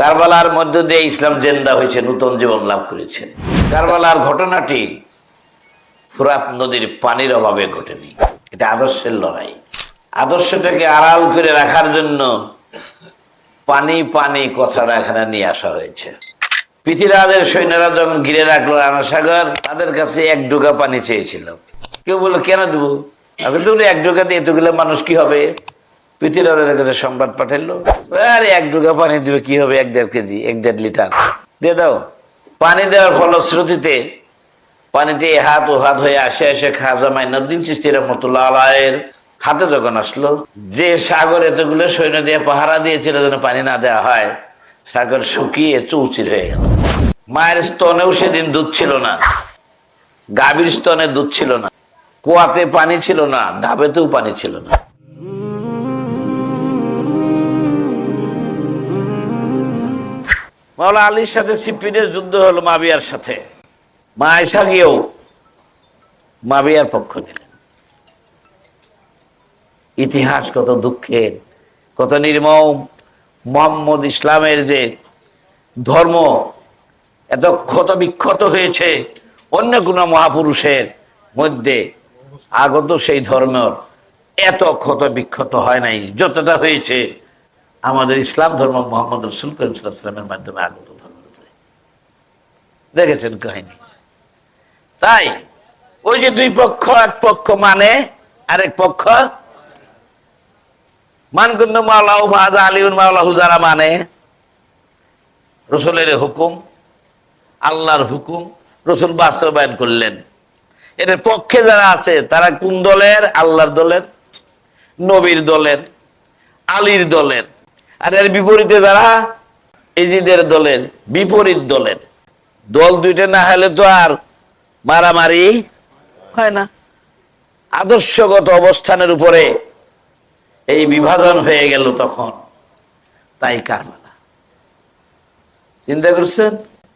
কারবালার মধ্য দিয়ে ইসলাম জেন্দা হয়েছে, নূতন জীবন লাভ করেছে কারবালার ঘটনাটি ফুরাত নদীর পানির অভাবে ঘটেনি। এটা আদর্শের লড়াই। আদর্শটাকে আড়াল করে রাখার জন্য পানি পানি কথাটা এখানে নিয়ে আসা হয়েছে। পৃথিবীরাজের সৈন্যরা যখন ঘিরে রাখল রানাসাগর, তাদের কাছে এক ডোকা পানি চেয়েছিল। কেউ বলল, কেন দেবো? আমি তো এক ডোকা দিয়ে এতগুলো মানুষ কি হবে? কাছে সংবাদ পাঠালো আরে এক ডোকা পানি দিবে, কি হবে? এক দেড় কেজি, এক দেড় লিটার। দিয়ে দাও। পানি দেওয়ার ফলশ্রুতিতে হাত ও হাত হয়ে আসে এসে খাজা হাতে যখন আসলো, যে সাগর এতগুলো সৈন্য দিয়ে পাহারা দিয়েছিল যেন পানি না দেওয়া হয়, সাগর শুকিয়ে চৌচির হয়ে গেল। মায়ের স্তনেও সেদিন দুধ ছিল না, গাভীর স্তনে দুধ ছিল না, কুয়াতে পানি ছিল না ডাবেতেও পানি ছিল না। মাওলা আলীর সাথে সিপিনের যুদ্ধ হলো মাবিয়ার সাথে। মা আয়সা গিয়েও মাবিয়ার পক্ষ নিলেন। ইতিহাস কত দুঃখের, কত নির্মম। মোহাম্মদ ইসলামের যে ধর্ম এত ক্ষত বিক্ষত হয়েছে, অন্য কোনো মহাপুরুষের মধ্যে আগত সেই ধর্মের এত ক্ষত বিক্ষত হয় নাই, যতটা হয়েছে আমাদের ইসলাম ধর্ম মোহাম্মদ রসুল করিম সাল্লামের মাধ্যমে আগত ধর্ম দেখেছেন কাহিনী? তাই ওই যে দুই পক্ষ, এক পক্ষ মানে আরেক পক্ষ মানকুন্দ মাওলা ফাজা আলিউন, মাওলাহু যারা মানে রসুলের হুকুম, আল্লাহর হুকুম, রসুল বাস্তবায়ন করলেন। এর পক্ষে যারা আছে, তারা কোন দলের? আল্লাহর দলের, নবীর দলের, আলীর দলের। আর এর বিপরীতে যারা এজিদের দলের, বিপরীত দলের, দল দুইটা না হলে তো আর মারামারি হয় না। আদর্শগত অবস্থানের উপরে এই বিভাজন হয়ে গেল তখন তাই কারবালা। চিন্তা করছেন?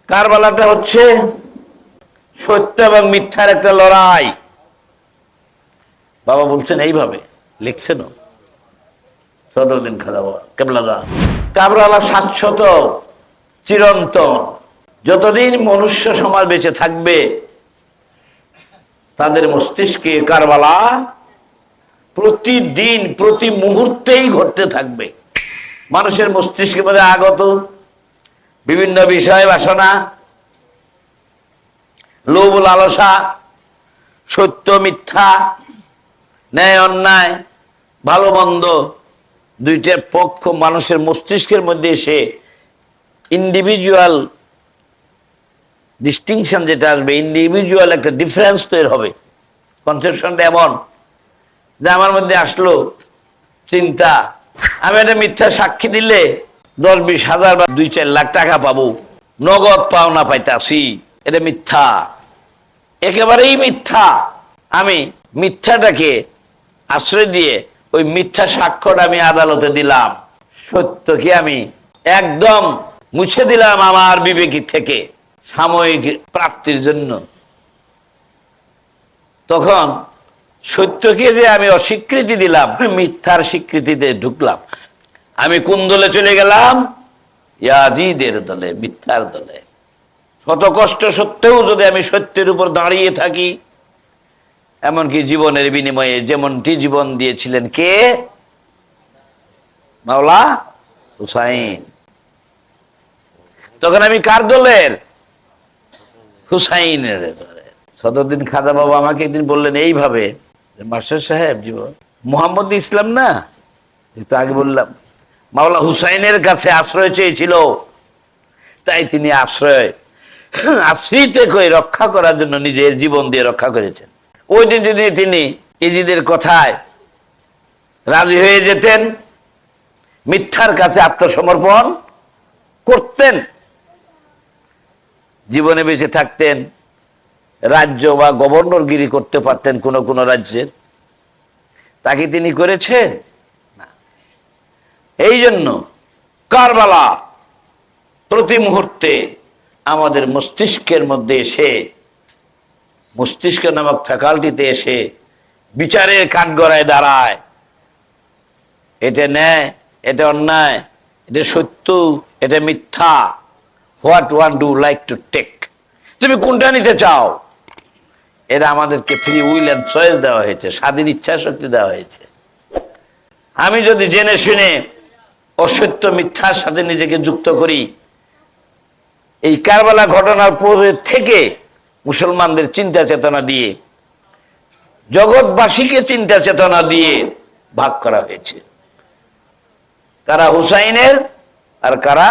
কারবালাটা হচ্ছে সত্য এবং মিথ্যার একটা লড়াই। বাবা বলছেন এইভাবে লিখছেন সদরদিন খাদা বাবা কেমলা কাবরালা শাশ্বত, চিরন্তন। যতদিন মনুষ্য সমাজ বেঁচে থাকবে, তাদের মস্তিষ্কে কারবালা প্রতিদিন, প্রতি মুহূর্তেই ঘটতে থাকবে। মানুষের মস্তিষ্কের মধ্যে আগত বিভিন্ন বিষয়, বাসনা, লোভ, লালসা, সত্য, মিথ্যা, ন্যায়, অন্যায়, ভালো, মন্দ দুইটার পক্ষ মানুষের মস্তিষ্কের মধ্যে এসে ইন্ডিভিজুয়াল ডিস্টিংশন যেটা আসবে ইন্ডিভিজুয়াল একটা ডিফারেন্স তৈরি হবে। কনসেপশনটা এমন যে আমার মধ্যে আসলো চিন্তা, আমি একটা মিথ্যা সাক্ষী দিলে দশ বিশ হাজার বা দুই চার লাখ টাকা পাবো, নগদ পাওনা পাইতাছি, এটা মিথ্যা। একেবারেই মিথ্যা। আমি মিথ্যাটাকে আশ্রয় দিয়ে ওই মিথ্যা সাক্ষ্যটা আমি আদালতে দিলাম। সত্য কি আমি? একদম মুছে দিলাম আমার বিবেকী থেকে সাময়িক প্রাপ্তির জন্য। তখন সত্যকে যে আমি অস্বীকৃতি দিলাম? মিথ্যার স্বীকৃতিতে ঢুকলাম। আমি কোন দলে চলে গেলাম? ইয়াজিদের দলে, মিথ্যার দলে। শত কষ্ট সত্ত্বেও যদি আমি সত্যের উপর দাঁড়িয়ে থাকি এমনকি জীবনের বিনিময়ে যেমনটি জীবন দিয়েছিলেন কে? মাওলা হুসাইন। তখন আমি কার দলের? হুসাইনের সদরদিন খাদা বাবা আমাকে একদিন বললেন এইভাবে মাস্টার সাহেব জীবন মোহাম্মদ ইসলাম না? একটু আগে বললাম, মাওলা হুসাইনের কাছে আশ্রয় চেয়েছিল। তাই তিনি আশ্রয়, আশ্রিত রক্ষা করার জন্য নিজের জীবন দিয়ে রক্ষা করেছেন। ওই দিন যদি তিনি ইজিদের কথায় রাজি হয়ে যেতেন, মিথ্যার কাছে আত্মসমর্পণ করতেন, জীবনে বেঁচে থাকতেন, রাজ্য বা গভর্নরগিরি করতে পারতেন কোন কোন রাজ্যের তাকে তিনি করেছেন? এই জন্য কারবালা প্রতি মুহূর্তে আমাদের মস্তিষ্কের মধ্যে এসে মস্তিষ্ক নামক ফ্যাকাল্টিতে এসে বিচারের কাঠগড়ায় দাঁড়ায়। এটা ন্যায়, এটা অন্যায়, এটা সত্য, এটা মিথ্যা। What one do like to take তুমি কোনটা নিতে চাও? এটা আমাদেরকে ফ্রি উইল অ্যান্ড চয়েস দেওয়া হয়েছে, স্বাধীন ইচ্ছা শক্তি দেওয়া হয়েছে। আমি যদি জেনে শুনে অসত্য মিথ্যার সাথে নিজেকে যুক্ত করি, এই কারবালা ঘটনার পরে থেকে মুসলমানদের চিন্তা চেতনা দিয়ে, জগৎবাসীকে চিন্তা চেতনা দিয়ে ভাগ করা হয়েছে। কারা হুসাইনের আর কারা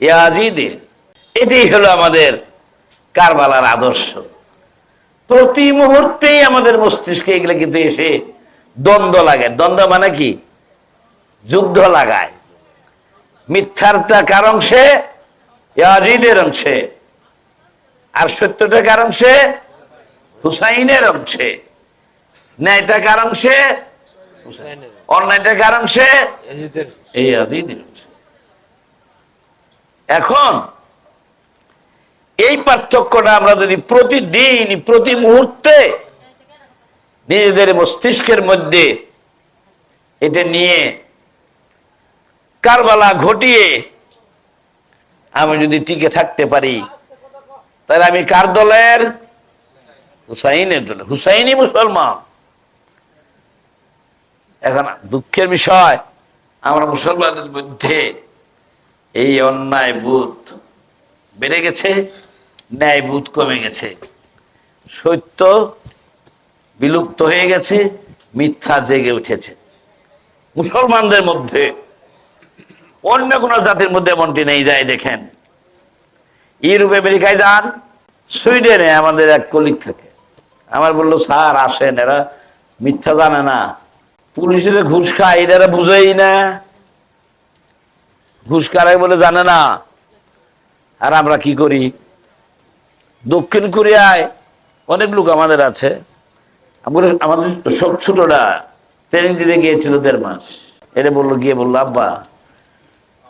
ইয়াজিদের। এটাই হলো আমাদের কারবালার আদর্শ। প্রতি মুহূর্তেই আমাদের মস্তিষ্কে এগুলো কিন্তু এসে দ্বন্দ্ব লাগে দ্বন্দ্ব মানে কি? যুদ্ধ লাগায়। মিথ্যারটা কার অংশে? ইয়াজিদের অংশে। আর সত্যটা কার অংশে হুসাইনের অংশে। ন্যায়টা কার অংশে অন্যায়টা কার অংশে এই আদিদের এখন এই পার্থক্যটা আমরা যদি প্রতিদিন, প্রতি মুহূর্তে নিজেদের মস্তিষ্কের মধ্যে এটা নিয়ে কারবালা ঘটিয়ে আমি যদি টিকে থাকতে পারি তাহলে আমি কার দলের? হুসাইনের দলে। হুসাইনি মুসলমান। এখন দুঃখের বিষয়, আমরা মুসলমানদের মধ্যে এই অন্যায় বুধ বেড়ে গেছে, ন্যায় বুধ কমে গেছে। সত্য বিলুপ্ত হয়ে গেছে, মিথ্যা জেগে উঠেছে। মুসলমানদের মধ্যে অন্য কোনো জাতির মধ্যে এমনটি নেই যায় দেখেন। ইউরোপ, আমেরিকায় যান, সুইডেনে আমাদের এক কলিগ থাকে। আমার বলল, স্যার, আসেন, এরা মিথ্যা জানে না। পুলিশের ঘুষ খায় এরা বুঝেই না। ঘুষ কারাই বলে জানে না। আর আমরা কি করি? দক্ষিণ কোরিয়ায় অনেক লোক আমাদের আছে। আমরা, আমাদের সব ছোটরা ট্রেনিং দিতে গিয়েছিল দেড় মাস। এরা বলল, গিয়ে বলল, আব্বা,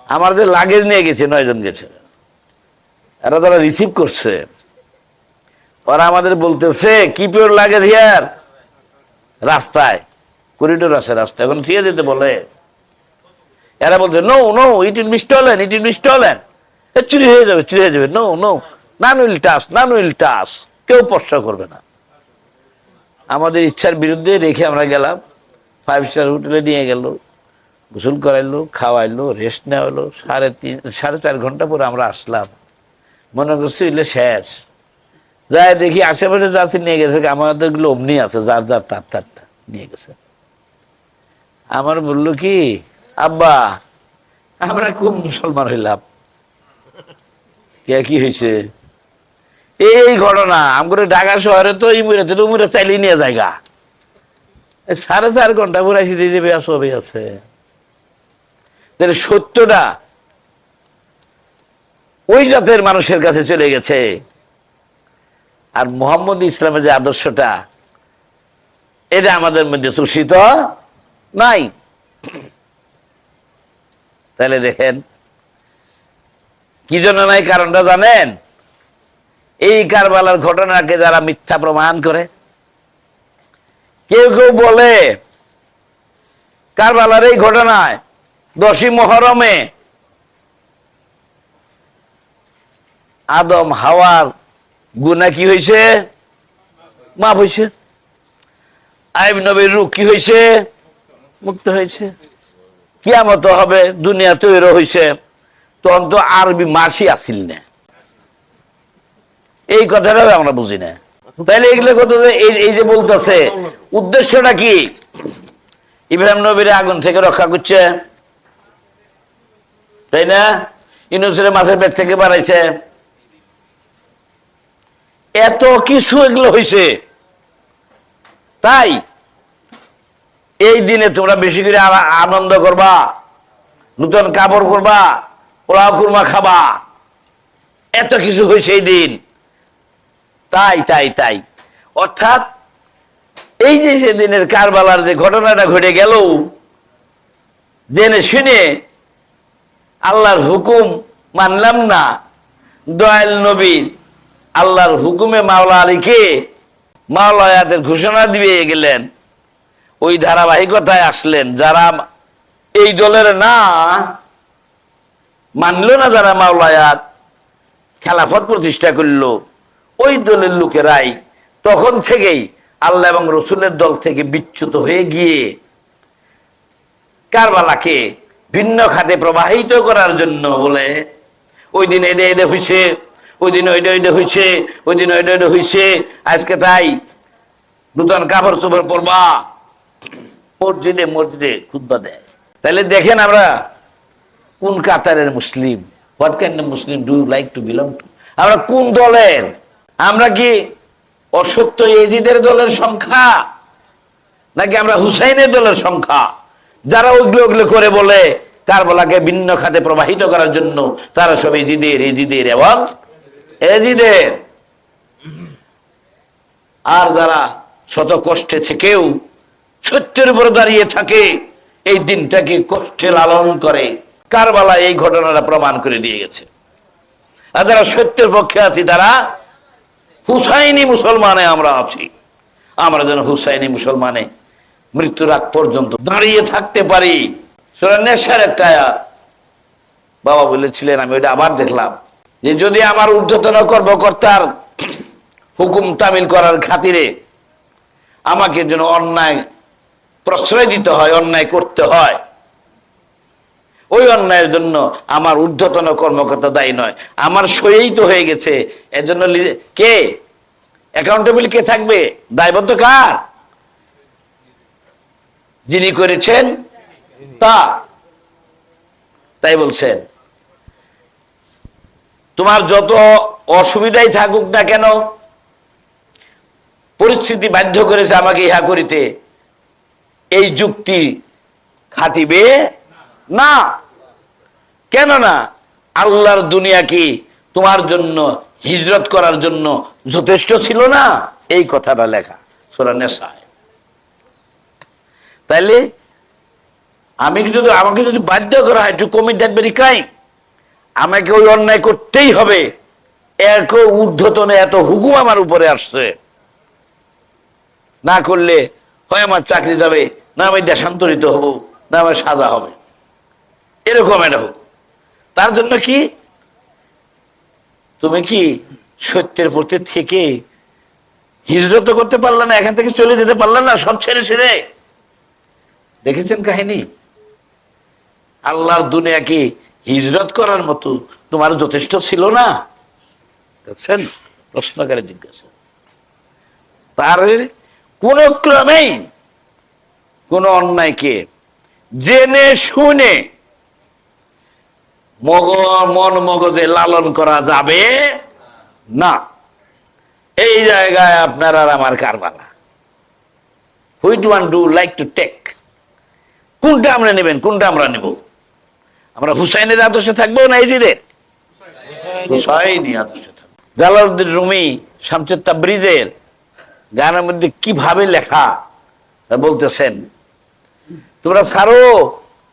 আমাদের লাগেজ নিয়ে গেছে, নয়জন গেছে। এরা তারা রিসিভ করছে, ওরা আমাদের বলতেছে কি লাগেজ হিয়ার রাস্তায় করিডোর আছে রাস্তা এখন দিয়ে দিতে বলে। এরা বলছে নো নো ইট ইল মিস্টলেন ইট ইল মিস্টলেন চুরি হয়ে যাবে, চুরি হয়ে যাবে। নো নো নান উইল টাস নান উইল টাস কেউ স্পর্শ করবে না। আমাদের ইচ্ছার বিরুদ্ধে রেখে আমরা গেলাম। ফাইভ স্টার হোটেলে নিয়ে গেল, গোসল করাইলো, খাওয়াইলো রেস্ট নেওয়া হলো সাড়ে তিন, সাড়ে চার ঘণ্টা পরে আমরা আসলাম। মনে করছি এলে শেষ। যাই দেখি আশেপাশে যা আছে নিয়ে গেছে আমাদেরগুলো অমনি আছে, যার যার তার তারটা নিয়ে গেছে। আমার বলল কি, আব্বা, আমরা কোন মুসলমান হইলাম। কে, কি হয়েছে এই ঘটনা আমাদের ঢাকা শহরে তো ইমুরে তো উমুরে চাইলেই নিয়ে জায়গা সাড়ে চার ঘণ্টা পরে এসে দিয়ে যাবে সবই আছে। সত্যটা ওই জাতের মানুষের কাছে চলে গেছে। আর মোহাম্মদ ইসলামের যে আদর্শটা, এটা আমাদের মধ্যে সুশিত নাই। তাহলে দেখেন, কি জন্য নাই কারণটা জানেন? এই কারবালার ঘটনাকে যারা মিথ্যা প্রমাণ করে, কেউ কেউ বলে, কারবালার এই ঘটনায় দশই মহরমে আদম হাওয়ার গুনা কি হয়েছে মাপ হয়েছে আইব নবীর রূপ কি হয়েছে মুক্ত হয়েছে কিয়ামত হবে, দুনিয়া তৈরি হয়েছে তখন তো আরবি মাসি আসিল না। এই কথাটাও আমরা বুঝি না। তাইলে এগুলো কথা এই এই যে বলতেছে, উদ্দেশ্যটা কি? ইব্রাহিম নবীর আগুন থেকে রক্ষা করছে। তাই না? ইনুসের মাছের পেট থেকে বাড়াইছে। এত কিছু এগুলো হয়েছে তাই এই দিনে তোমরা বেশি করে আনন্দ করবা, নতুন কাপড় করবা পোলাও কুরমা খাবা। এত কিছু হয়েছে এই দিন। তাই তাই তাই। অর্থাৎ এই যে সেদিনের কারবালার যে ঘটনাটা ঘটে গেল, জেনে শুনে আল্লাহর হুকুম মানলাম না। দয়াল নবী আল্লাহর হুকুমে মাওলা আলীকে মাওলা আয়াতের ঘোষণা দিয়ে গেলেন। ওই ধারাবাহিকতায় আসলেন। যারা এই দলের না, মানলো না যারা মাওলায়াত খেলাফত প্রতিষ্ঠা করল, ওই দলের লোকেরাই তখন থেকেই আল্লাহ এবং রসুলের দল থেকে বিচ্যুত হয়ে গিয়ে কারবালাকে ভিন্ন খাতে প্রবাহিত করার জন্য বলে, ওই দিন এডে এডে হইছে ওই দিন ওইটা ওইটা হইছে ওই দিন ওইটা ওইটা হইছে। আজকে তাই কাপড় চোপড় পরবা। মসজিদে মসজিদে দেয়। তাহলে দেখেন আমরা কোন কাতারের মুসলিম, what Muslim do like to belong to? আমরা কোন দলের? আমরা কি অসত্য এজিদের দলের সংখ্যা? নাকি আমরা হুসাইনের দলের সংখ্যা? যারা ওগুলো ওগুলো করে বলে কারবালাকে ভিন্ন খাতে প্রবাহিত করার জন্য তারা সব এজিদের এজিদের এবং এজিদের আর যারা শত কষ্টে থেকেও সত্যের উপর দাঁড়িয়ে থাকে, এই দিনটাকে কষ্টে লালন করে। কারবালা এই ঘটনাটা প্রমাণ করে দিয়ে গেছে। আর যারা সত্যের পক্ষে আছি, তারা হুসাইনি মুসলমানে আমরা আছি। আমরা যেন হুসাইনি মুসলমানে মৃত্যুর আগ পর্যন্ত দাঁড়িয়ে থাকতে পারি। সেটা নেশার একটা বাবা বলেছিলেন, আমি ওইটা আবার দেখলাম। যে যদি আমার ঊর্ধ্বতন কর্মকর্তার হুকুম তামিল করার খাতিরে আমাকে যেন অন্যায় প্রশ্রয় দিতে হয়, অন্যায় করতে হয়, ওই অন্যায়ের জন্য আমার ঊর্ধ্বতন কর্মকর্তা দায়ী নয়। আমার সইয়েই তো হয়ে গেছে। এর জন্য কে? অ্যাকাউন্টেবল কে থাকবে? দায়বদ্ধ কার? যিনি করেছেন তা। তাই বলছেন। তোমার যত অসুবিধাই থাকুক না কেন, পরিস্থিতি বাধ্য করেছে আমাকে ইহা করিতে। এই যুক্তি খাটিবে না। কেন না? আল্লাহর দুনিয়া কি তোমার জন্য, হিজরত করার জন্য যথেষ্ট ছিল না? এই কথাটা লেখা সোরা তাইলে আমি যদি, আমাকে যদি বাধ্য করা হয় to commit that very crime আমাকে ওই অন্যায় করতেই হবে। এক ঊর্ধ্বতনে এত হুকুম আমার উপরে আসছে। না করলে হয় আমার চাকরি যাবে, না আমি দেশান্তরিত হব, না আমার সাজা হবে। এরকম একটা হোক তার জন্য কি? তুমি কি সত্যের প্রতি থেকে হিজরত করতে পারলে না, এখান থেকে চলে যেতে পারলে না, সব ছেড়ে ছেড়ে? দেখেছেন কাহিনী? আল্লাহর দুনিয়া কি হিজরত করার মতো তোমার যথেষ্ট ছিল না? দেখছেন প্রশ্নকারী জিজ্ঞাসা। তার কোন ক্রমেই কোন অন্যায়কে জেনে শুনে মগ মন মগজে লালন করা যাবে না। এই জায়গায় আপনার আর আমার Karbala which one do like to take. কোনটা আমরা নেবেন, কোনটা আমরা নেব? আমরা হুসাইনের আদর্শে থাকব না এজিদের হুসাইনি আদর্শে থাকব। জালালউদ্দিন রুমি শামসুদ তাবরিজের গানের মধ্যে কীভাবে লেখা? বলতেছেন। তোমরা ছাড়ো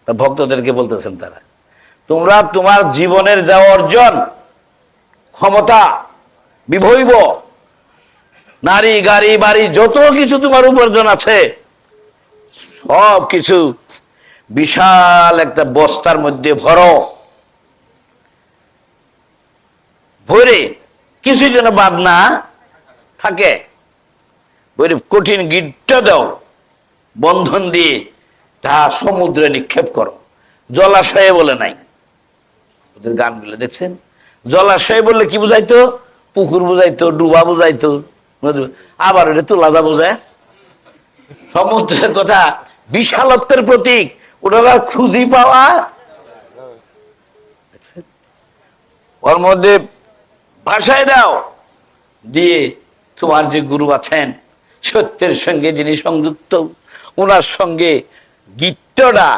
ভক্তদেরকে বলতেছেন তারা। তোমরা তোমার জীবনের যা অর্জন, ক্ষমতা, বিভৈব, নারী, গাড়ি, বাড়ি, যত কিছু তোমার উপার্জন আছে সব কিছু বিশাল একটা বস্তার মধ্যে ভরো। ভরে কিছু যেন বাদ না থাকে। ভরে কঠিন গিট্টা দাও। বন্ধন দিয়ে তা সমুদ্রে নিক্ষেপ করো। জলাশয়ে বলে নাই। ওদের গানগুলো দেখছেন? জলাশয়ে বললে কি বুঝাইতো? পুকুর বুঝাইতো, ডুবা বুঝাইতো। আবার ওটা তোলা যা বোঝায়। সমুদ্রের কথা বিশালত্বের প্রতীক। ওটা খুঁজি পাওয়া। ওর মধ্যে ভাষায় দাও। দিয়ে তোমার যে গুরু আছেন, সত্যের সঙ্গে যিনি সংযুক্ত, ওনার সঙ্গে গিট্টটা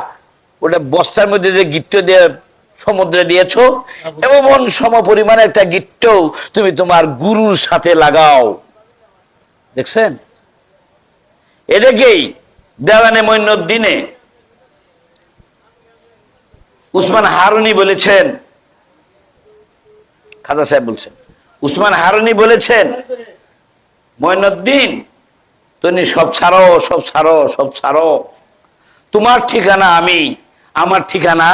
ওটা বস্তার মধ্যে যে গিট্ট দিয়ে সমুদ্রে দিয়েছ এবং সম পরিমাণে একটা গিট্ট তুমি তোমার গুরুর সাথে লাগাও। দেখছেন? এটাকেই দেওয়ানে মৈনুদ্দিনে উসমান হারুনি বলেছেন, খাজা সাহেব বলছেন, উসমান হারুনি বলেছেন মৈনুদ্দিন তুমি সব ছাড়ো সব ছাড়ো সব ছাড়ো। তোমার ঠিকানা আমি, আমার ঠিকানা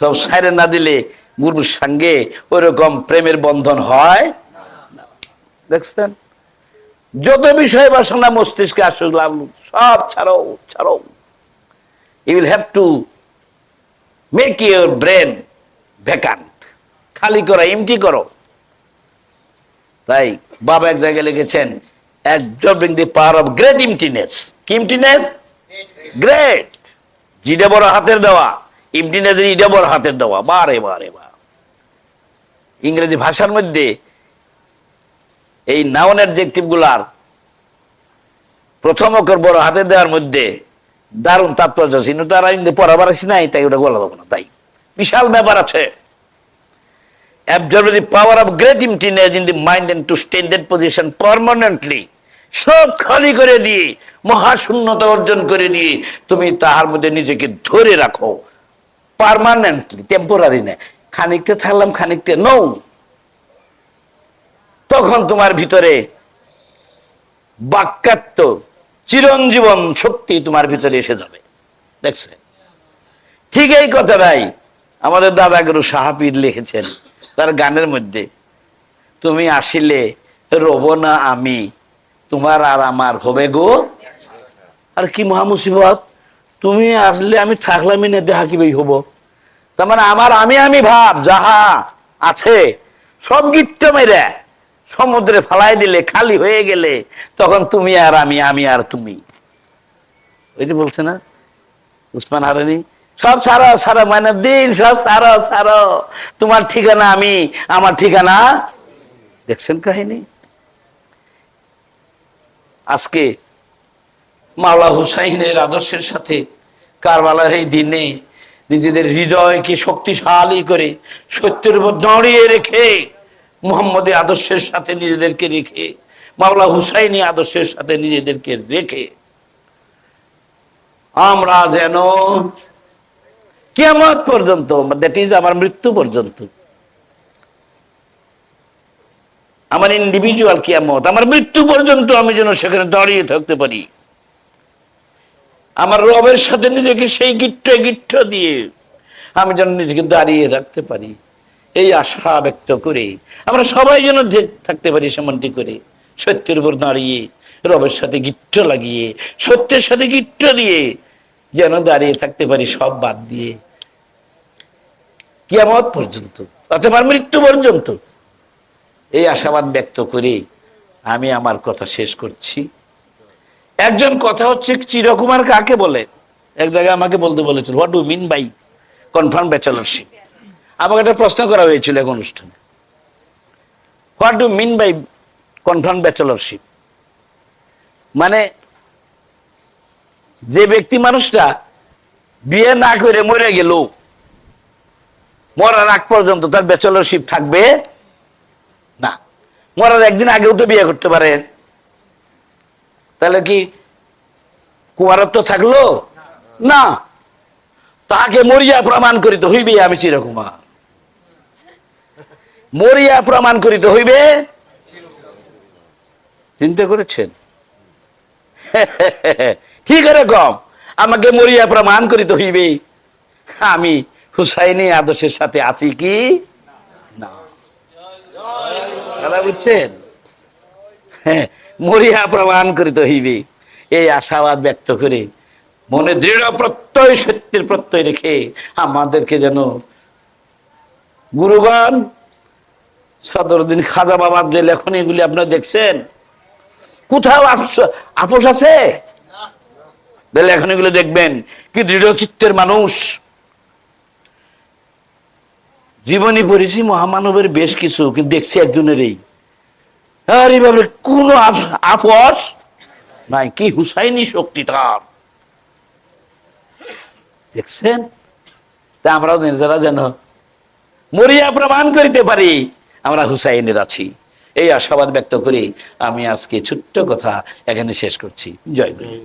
সব সাইরে না দিলে গুরুর সঙ্গে ওইরকম প্রেমের বন্ধন হয় দেখছেন? যত বিষয় বাসনা মস্তিষ্কে আসুক, লাগুক, সব ছাড়ো ছাড়ো। You will have to make your brain vacant খালি করো ইমটি করো। তাই বাবা এক জায়গায় লিখেছেন absorbing the power of great emptiness কি ইমটিনেস গ্রেট জিডে বড় হাতের দেওয়া। ইমটিনেসের ইডে বড় হাতের দেওয়া। বারে বারে বা ইংরেজি ভাষার মধ্যে এই নাউন অ্যাডজেক্টিভগুলার প্রথম অক্ষর বড় হাতে দেওয়ার মধ্যে দারুণ তাৎপর্য আছে কিন্তু তারা কিন্তু পড়াবার আসি নাই, তাই ওটা বলা না, তাই। বিশাল ব্যাপার আছে। Power of great emptiness in the mind and to stay in that position permanently, সব খালি করে দিয়ে, মহাশূন্যতা অর্জন করে দিয়ে, তুমি তাহার মধ্যে নিজেকে ধরে রাখো। পারমানেন্টলি টেম্পোরারি না। খানিকটা থাকলাম, খানিকটা নৌ তখন তোমার ভিতরে বাক্যাত্ম চিরঞ্জীবন শক্তি তোমার ভিতরে এসে যাবে। দেখছে? ঠিক এই কথা ভাই, আমাদের দাদা গুরু লিখেছেন, তার গানের মধ্যে, তুমি আসিলে রব না আমি, তোমার আর আমার হবে গো। আর কি মহামুসিবত তুমি আসলে আমি থাকলামই না দেহা কীভাবে হব? তার মানে আমার আমি আমি ভাব, যাহা আছে, সব গিট্ট মেরে সমুদ্রে ফালাই দিলে, খালি হয়ে গেলে, তখন তুমি আর আমি আমি আর তুমি। ওই যে বলছে না? উসমান হারানি? সব সারা সারা মানে দিন সব সারা সারা। তোমার ঠিকানা আমি, আমার ঠিকানা। দেখছেন কাহিনী? আজকে মাওলা হুসাইনের আদর্শের সাথে কারবালার এই দিনে নিজেদের হৃদয়কে শক্তিশালী করে সত্যের উপর দাঁড়িয়ে রেখে মোহাম্মদের আদর্শের সাথে নিজেদেরকে রেখে, মাওলা হুসাইনি আদর্শের সাথে নিজেদেরকে রেখে আমরা যেন কেমন পর্যন্ত দ্যাট ইজ আমার মৃত্যু পর্যন্ত, আমার ইন্ডিভিজুয়াল কিয়ামত, আমার মৃত্যু পর্যন্ত আমি যেন সেখানে দাঁড়িয়ে থাকতে পারি। আমার রবের সাথে নিজেকে সেই গিট্ট গিট্ট দিয়ে আমি যেন নিজেকে দাঁড়িয়ে রাখতে পারি। এই আশা ব্যক্ত করে আমরা সবাই যেন থাকতে পারি সেমনটি করে। সত্যের উপর দাঁড়িয়ে, রবের সাথে গিট্ট লাগিয়ে, সত্যের সাথে গিট্ট দিয়ে যেন দাঁড়িয়ে থাকতে পারি সব বাদ দিয়ে। কিয়ামত পর্যন্ত, অথবা মৃত্যু পর্যন্ত এই আশাবাদ ব্যক্ত করে আমি আমার কথা শেষ করছি। একজন কথা হচ্ছে, চিরকুমার কাকে বলে? এক জায়গায় আমাকে বলতে বলেছিল what do mean by confirm bachelorship আমাকে একটা প্রশ্ন করা হয়েছিল এক অনুষ্ঠানে। What do mean by confirm bachelorship মানে যে ব্যক্তি মানুষটা বিয়ে না করে মরে গেল, মরার আগ পর্যন্ত তার ব্যাচেলরশিপ থাকবে? না। মরার একদিন আগেও তো বিয়ে করতে পারে। তাহলে কি কুমারত্ব থাকল? না। তাকে মরিয়া প্রমাণ করিতে হইবে আমি চিরকুমার। মরিয়া প্রমাণ করিতে হইবে? চিন্তা করেছেন? ঠিক এরকম। আমাকে মরিয়া প্রমাণ করিতে হইবে। আমি হুসাইনি আদর্শের সাথে আছি কি? না। বুঝছেন? হ্যাঁ, মরিয়া প্রমাণ করিতে হইবে। এই আশাবাদ ব্যক্ত করে মনে দৃঢ় প্রত্যয়, সত্যের প্রত্যয় রেখে আমাদেরকে যেন গুরুগণ সদরদিন খাজা বাবার যে লেখনী এগুলি আপনারা দেখছেন, কোথাও আপোষ- আছে? লেখনীগুলো দেখবেন, কি দৃঢ় চিত্তের মানুষ। জীবনী পড়েছি মহামানবের বেশ কিছু, কিন্তু দেখছি একজনেরই। আরে বাবরে কোন আপ- আপোষ নাই, কি হুসাইনি শক্তিটার দেখছেন? তা আমরাও নিজেরা যেন মরিয়া প্রমাণ করিতে পারি, আমরা হুসাইনের আছি। এই আশাবাদ ব্যক্ত করি আমি আজকে ছোট্ট কথা এখানে শেষ করছি। জয় গুরু।